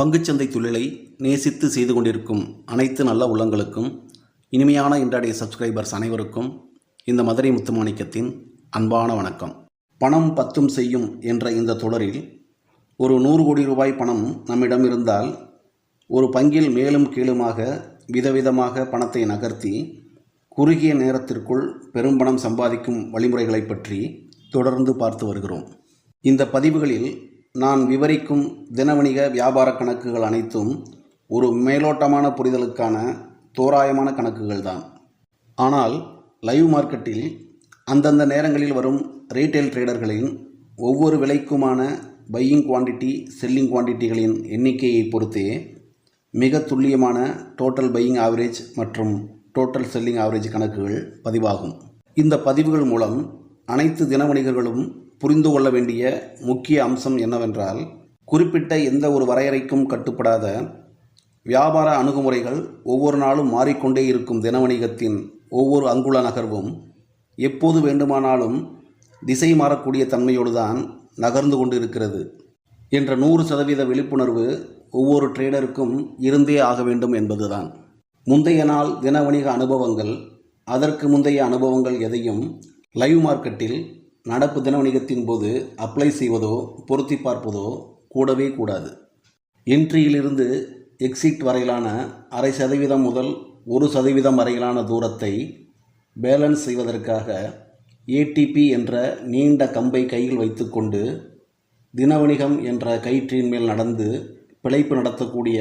பங்குச்சந்தை தொழிலை நேசித்து செய்து கொண்டிருக்கும் அனைத்து நல்ல உள்ளங்களுக்கும் இனிமையான இன்றைய சப்ஸ்கிரைபர்ஸ் அனைவருக்கும் இந்த மதுரை முத்துமாணிக்கத்தின் அன்பான வணக்கம். பணம் பத்தும் செய்யும் என்ற இந்த தொடரில் ஒரு நூறு கோடி ரூபாய் பணம் நம்மிடம் இருந்தால் ஒரு பங்கில் மேலும் கீழுமாக விதவிதமாக பணத்தை நகர்த்தி குறுகிய நேரத்திற்குள் பெரும்பணம் சம்பாதிக்கும் வழிமுறைகளை பற்றி தொடர்ந்து பார்த்து வருகிறோம். இந்த பதிவுகளில் நான் விவரிக்கும் தினவணிக வியாபார கணக்குகள் அனைத்தும் ஒரு மேலோட்டமான புரிதலுக்கான தோராயமான கணக்குகள் தான் ஆனால் லைவ் மார்க்கெட்டில் அந்தந்த நேரங்களில் வரும் ரீட்டைல் ட்ரேடர்களின் ஒவ்வொரு விலைக்குமான பையிங் குவாண்டிட்டி செல்லிங் குவாண்டிட்டிகளின் எண்ணிக்கையை பொறுத்தே மிக துல்லியமான டோட்டல் பையிங் ஆவரேஜ் மற்றும் டோட்டல் செல்லிங் ஆவரேஜ் கணக்குகள் பதிவாகும். இந்த பதிவுகள் மூலம் அனைத்து தின வணிகர்களும் புரிந்து கொள்ள வேண்டிய முக்கிய அம்சம் என்னவென்றால் குறிப்பிட்ட எந்த ஒரு வரையறைக்கும் கட்டுப்படாத வியாபார அணுகுமுறைகள் ஒவ்வொரு நாளும் மாறிக்கொண்டே இருக்கும் தின வணிகத்தின் ஒவ்வொரு அங்குல நகர்வும் எப்போது வேண்டுமானாலும் திசை மாறக்கூடிய தன்மையோடு தான் நகர்ந்து கொண்டு இருக்கிறது என்ற நூறு சதவீத விழிப்புணர்வு ஒவ்வொரு ட்ரேடருக்கும் இருந்தே ஆக வேண்டும் என்பதுதான். முந்தைய நாள் தின வணிக அனுபவங்கள் அதற்கு முந்தைய அனுபவங்கள் எதையும் லைவ் மார்க்கெட்டில் நடப்பு தின வணிகத்தின் போது அப்ளை செய்வதோ பொருத்தி பார்ப்பதோ கூடவே கூடாது. என்ட்ரியிலிருந்து எக்ஸிட் வரையிலான அரை சதவீதம் முதல் ஒரு சதவீதம் வரையிலான தூரத்தை பேலன்ஸ் செய்வதற்காக ஏடிபி என்ற நீண்ட கம்பை கையில் வைத்துக்கொண்டு தினவணிகம் என்ற கயிற்றின் மேல் நடந்து பிழைப்பு நடத்தக்கூடிய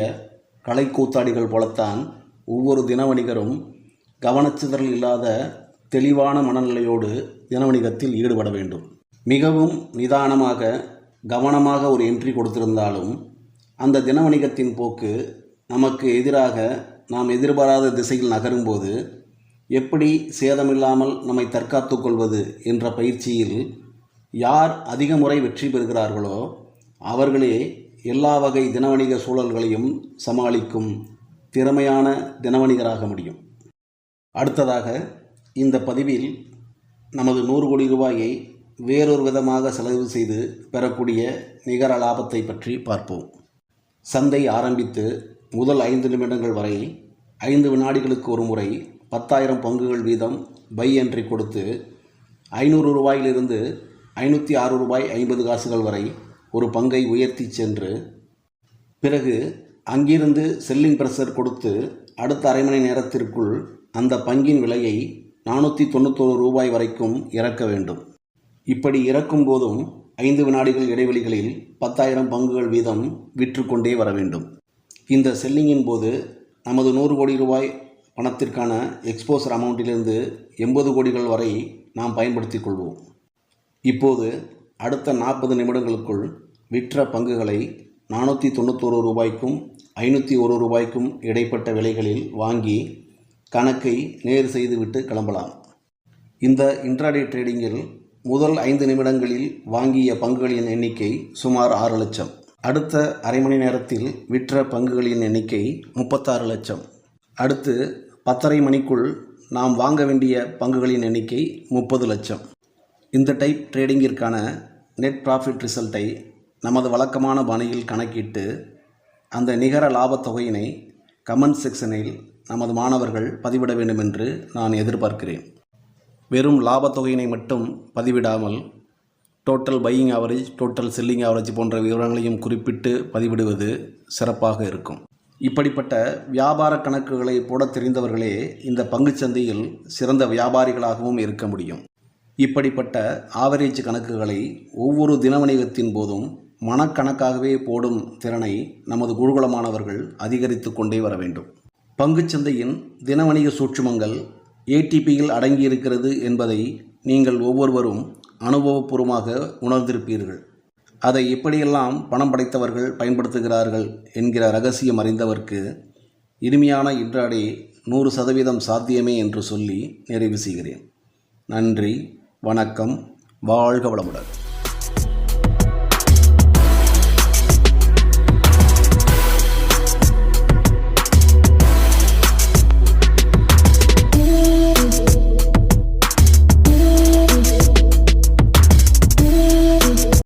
கலைக்கூத்தாடிகள் போலத்தான் ஒவ்வொரு தினவணிகரும் கவனச்சிதறல் இல்லாத தெளிவான மனநிலையோடு தினவணிகத்தில் ஈடுபட வேண்டும். மிகவும் நிதானமாக கவனமாக ஒரு என்ட்ரி கொடுத்திருந்தாலும் அந்த தினவணிகத்தின் போக்கு நமக்கு எதிராக நாம் எதிர்பாராத திசையில் நகரும்போது எப்படி சேதமில்லாமல் நம்மை தற்காத்துக் கொள்வது என்ற பயிற்சியில் யார் அதிக முறை வெற்றி பெறுகிறார்களோ அவர்களே எல்லா வகை தினவணிக சூழல்களையும் சமாளிக்கும் திறமையான தினவணிகராக முடியும். அடுத்ததாக இந்த பதிவில் நமது நூறு கோடி ரூபாயை வேறொரு விதமாக செலவு செய்து பெறக்கூடிய நிகர லாபத்தை பற்றி பார்ப்போம். சந்தை ஆரம்பித்து முதல் ஐந்து நிமிடங்கள் வரை ஐந்து வினாடிகளுக்கு ஒரு முறை பத்தாயிரம் பங்குகள் வீதம் பை என்ட்ரி கொடுத்து ஐநூறு ரூபாயிலிருந்து ஐநூற்றி ஆறு ரூபாய் ஐம்பது காசுகள் வரை ஒரு பங்கை உயர்த்தி சென்று பிறகு அங்கிருந்து செல்லிங் ப்ரெஷர் கொடுத்து அடுத்த அரை மணி நேரத்திற்குள் அந்த பங்கின் விலையை நானூற்றி தொண்ணூத்தொரு ரூபாய் வரைக்கும் இறக்க வேண்டும். இப்படி இறக்கும் போதும் ஐந்து வினாடிகள் இடைவெளிகளில் பத்தாயிரம் பங்குகள் வீதம் விற்றுக்கொண்டே வர வேண்டும். இந்த செல்லிங்கின் போது நமது நூறு கோடி ரூபாய் பணத்திற்கான எக்ஸ்போசர் அமௌண்ட்டிலிருந்து எண்பது கோடிகள் வரை நாம் பயன்படுத்திக் கொள்வோம். இப்போது அடுத்த நாற்பது நிமிடங்களுக்குள் விற்ற பங்குகளை நானூற்றி தொண்ணூத்தொரு ரூபாய்க்கும் ஐநூற்றி ஒரு ரூபாய்க்கும் இடைப்பட்ட விலைகளில் வாங்கி கணக்கை நேர் செய்துவிட்டு கிளம்பலாம். இந்த இன்ட்ராடே ட்ரேடிங்கில் முதல் ஐந்து நிமிடங்களில் வாங்கிய பங்குகளின் எண்ணிக்கை சுமார் ஆறு லட்சம். அடுத்த அரை மணி நேரத்தில் விற்ற பங்குகளின் எண்ணிக்கை முப்பத்தாறு லட்சம். அடுத்து பத்தரை மணிக்குள் நாம் வாங்க வேண்டிய பங்குகளின் எண்ணிக்கை முப்பது லட்சம். இந்த டைப் ட்ரேடிங்கிற்கான நெட் ப்ராஃபிட் ரிசல்ட்டை நமது வழக்கமான பாணியில் கணக்கிட்டு அந்த நிகர லாபத் தொகையினை கமெண்ட் செக்ஷனில் நமது மாணவர்கள் பதிவிட வேண்டும் என்று நான் எதிர்பார்க்கிறேன். வெறும் லாபத் தொகையினை மட்டும் பதிவிடாமல் total buying average total selling average போன்ற விவரங்களையும் குறிப்பிட்டு பதிவிடுவது சிறப்பாக இருக்கும். இப்படிப்பட்ட வியாபார கணக்குகளை போட தெரிந்தவர்களே இந்த பங்குச்சந்தையில் சிறந்த வியாபாரிகளாகவும் இருக்க முடியும். இப்படிப்பட்ட ஆவரேஜ் கணக்குகளை ஒவ்வொரு தினவணிகத்தின் போதும் மனக்கணக்காகவே போடும் திறனை நமது குருகுலமானவர்கள் அதிகரித்து கொண்டே வர வேண்டும். பங்குச்சந்தையின் தினவணிக சூட்சுமங்கள் ஏடிபியில் அடங்கியிருக்கிறது என்பதை நீங்கள் ஒவ்வொருவரும் அனுபவபூர்வமாக உணர்ந்திருப்பீர்கள். அதை எப்படியெல்லாம் பணம் படைத்தவர்கள் பயன்படுத்துகிறார்கள் என்கிற ரகசியம் அறிந்தவர்க்கு இனிமையான இன்றாடே நூறு சதவீதம் சாத்தியமே என்று சொல்லி நிறைவு செய்கிறேன். நன்றி வணக்கம் வாழ்க வளமுடன்.